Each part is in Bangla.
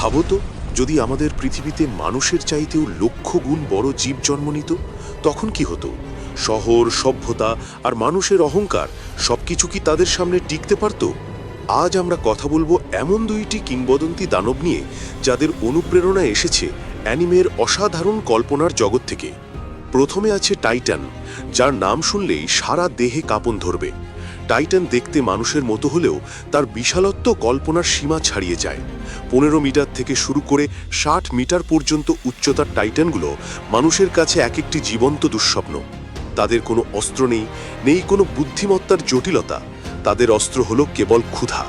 ভাবো তো, যদি আমাদের পৃথিবীতে মানুষের চাইতেও লক্ষ গুণ বড় জীব জন্ম নিত, তখন কি হতো? শহর, সভ্যতা আর মানুষের অহংকার সবকিছু কি তাদের সামনে টিকতে পারত? আজ আমরা কথা বলব এমন দুইটি কিংবদন্তি দানব নিয়ে, যাদের অনুপ্রেরণা এসেছে অ্যানিমের অসাধারণ কল্পনার জগৎ থেকে। প্রথমে আছে টাইটান, যার নাম শুনলেই সারা দেহে কাঁপন ধরবে। টাইটান দেখতে মানুষের মতো হলেও তার বিশালত্ব কল্পনার সীমা ছাড়িয়ে যায়। পনেরো মিটার থেকে শুরু করে ষাট মিটার পর্যন্ত উচ্চতার টাইটানগুলো মানুষের কাছে এক একটি জীবন্ত দুঃস্বপ্ন। তাদের কোনো অস্ত্র নেই নেই কোনো বুদ্ধিমত্তার জটিলতা। তাদের অস্ত্র হলো কেবল ক্ষুধা।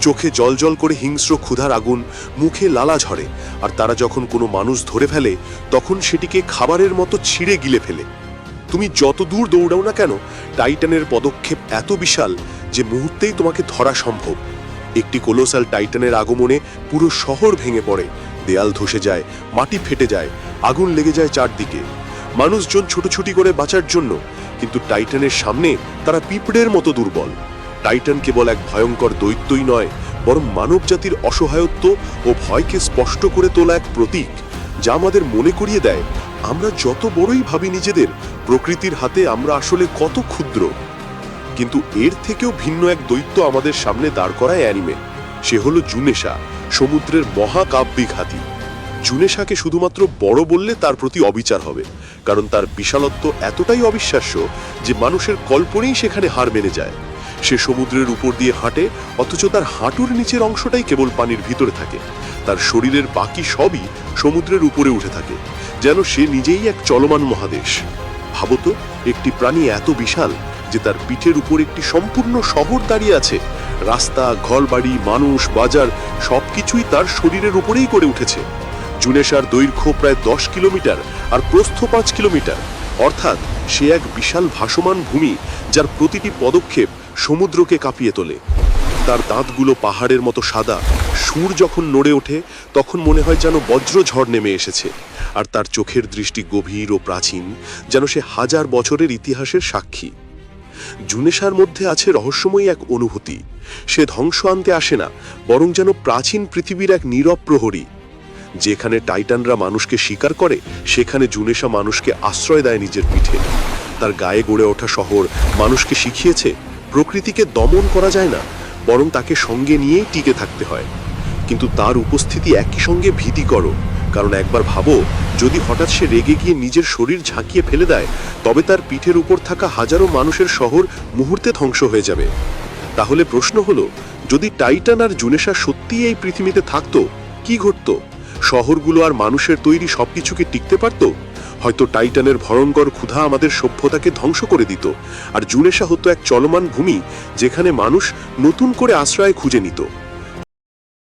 চোখে জলজল করে হিংস্র ক্ষুধার আগুন, মুখে লালা ঝরে, আর তারা যখন কোনো মানুষ ধরে ফেলে, তখন সেটিকে খাবারের মতো ছিঁড়ে গিলে ফেলে। তুমি যত দূর দৌড়াও না কেন, টাইটানের পদক্ষেপ এত বিশাল যে মুহূর্তেই তোমাকে ধরা সম্ভব। একটি কোলোসাল টাইটানের আগমনে পুরো শহর ভেঙে পড়ে, দেয়াল ধসে যায়, মাটি ফেটে যায়, আগুন লেগে যায় চারদিকে। মানুষজন ছুটোছুটি করে বাঁচার জন্য, কিন্তু টাইটানের সামনে তারা পিঁপড়ের মতো দুর্বল। টাইটান কেবল এক ভয়ঙ্কর দৈত্যই নয়, বরং মানবজাতির অসহায়ত্ব ও ভয়কে স্পষ্ট করে তোলা এক প্রতীক, যা আমাদের মনে করিয়ে দেয় আমরা যত বড়ই ভাবি নিজেদের, প্রকৃতির হাতে আমরা আসলে কত ক্ষুদ্র। কিন্তু এর থেকেও ভিন্ন এক দৈত্য আমাদের সামনে দাঁড় করায় অ্যানিমে। সে হলো জুনেশা, সমুদ্রের মহাকাব্যিক হাতি। জুনেশাকে শুধুমাত্র বড় বললে তার প্রতি অবিচার হবে, কারণ তার বিশালত্ব এতটাই অবিশ্বাস্য যে মানুষের কল্পনেই সেখানে হার মেনে যায়। সে সমুদ্রের উপর দিয়ে হাঁটে, অথচ তার হাঁটুর নিচের অংশটাই কেবল পানির ভিতরে থাকে। তার শরীরের বাকি সবই সমুদ্রের উপরে উঠে থাকে, যেন সে নিজেই এক চলমান মহাদেশ। ভাবতো একটি প্রাণী এত বিশাল যে তার পিঠের উপর একটি সম্পূর্ণ শহর দাঁড়িয়ে আছে। রাস্তা, ঘরবাড়ি, মানুষ, বাজার, সবকিছুই তার শরীরের উপরেই করে উঠেছে। জুনেশার দৈর্ঘ্য প্রায় দশ কিলোমিটার আর প্রস্থ পাঁচ কিলোমিটার। অর্থাৎ সে এক বিশাল ভাসমান ভূমি যার প্রতিটি পদক্ষেপ সমুদ্রকে কাঁপিয়ে তোলে। তার দাঁতগুলো পাহাড়ের মতো সাদা সুর যখন নড়ে ওঠে, তখন মনে হয় যেন বজ্রঝড় নেমে এসেছে। আর তার চোখের দৃষ্টি গভীর ও প্রাচীন, যেন সে হাজার বছরের ইতিহাসের সাক্ষী। জুনেশার মধ্যে আছে রহস্যময়ী এক অনুভূতি। সে ধ্বংস আনতে আসে না, বরং যেন প্রাচীন পৃথিবীর এক নীরব প্রহরী। যেখানে টাইটানরা মানুষকে শিকার করে, সেখানে জুনেশা মানুষকে আশ্রয় দেয় নিজের পিঠে। তার গায়ে গড়ে ওঠা শহর মানুষকে শিখিয়েছে, প্রকৃতিকে দমন করা যায় না, বরং তাকে সঙ্গে নিয়েই টিকে থাকতে হয়। কিন্তু তার উপস্থিতি একই সঙ্গে ভীতি করো কারণ একবার ভাবো, যদি হঠাৎ সে রেগে গিয়ে নিজের শরীর ঝাঁকিয়ে ফেলে দেয়, তবে তার পিঠের উপর থাকা হাজারো মানুষের শহর মুহূর্তে ধ্বংস হয়ে যাবে। তাহলে প্রশ্ন হলো, যদি টাইটান আর জুনেশা সত্যিই এই পৃথিবীতে থাকতো, কি ঘটতো? শহরগুলো আর মানুষের তৈরি সবকিছুকে টিকতে পারতো? হয়তো টাইটানের ভয়ঙ্কর ক্ষুধা আমাদের সভ্যতাকে ধ্বংস করে দিত, আর জুনেশা হতো এক চলমান ভূমি, যেখানে মানুষ নতুন করে আশ্রয় খুঁজে নিত।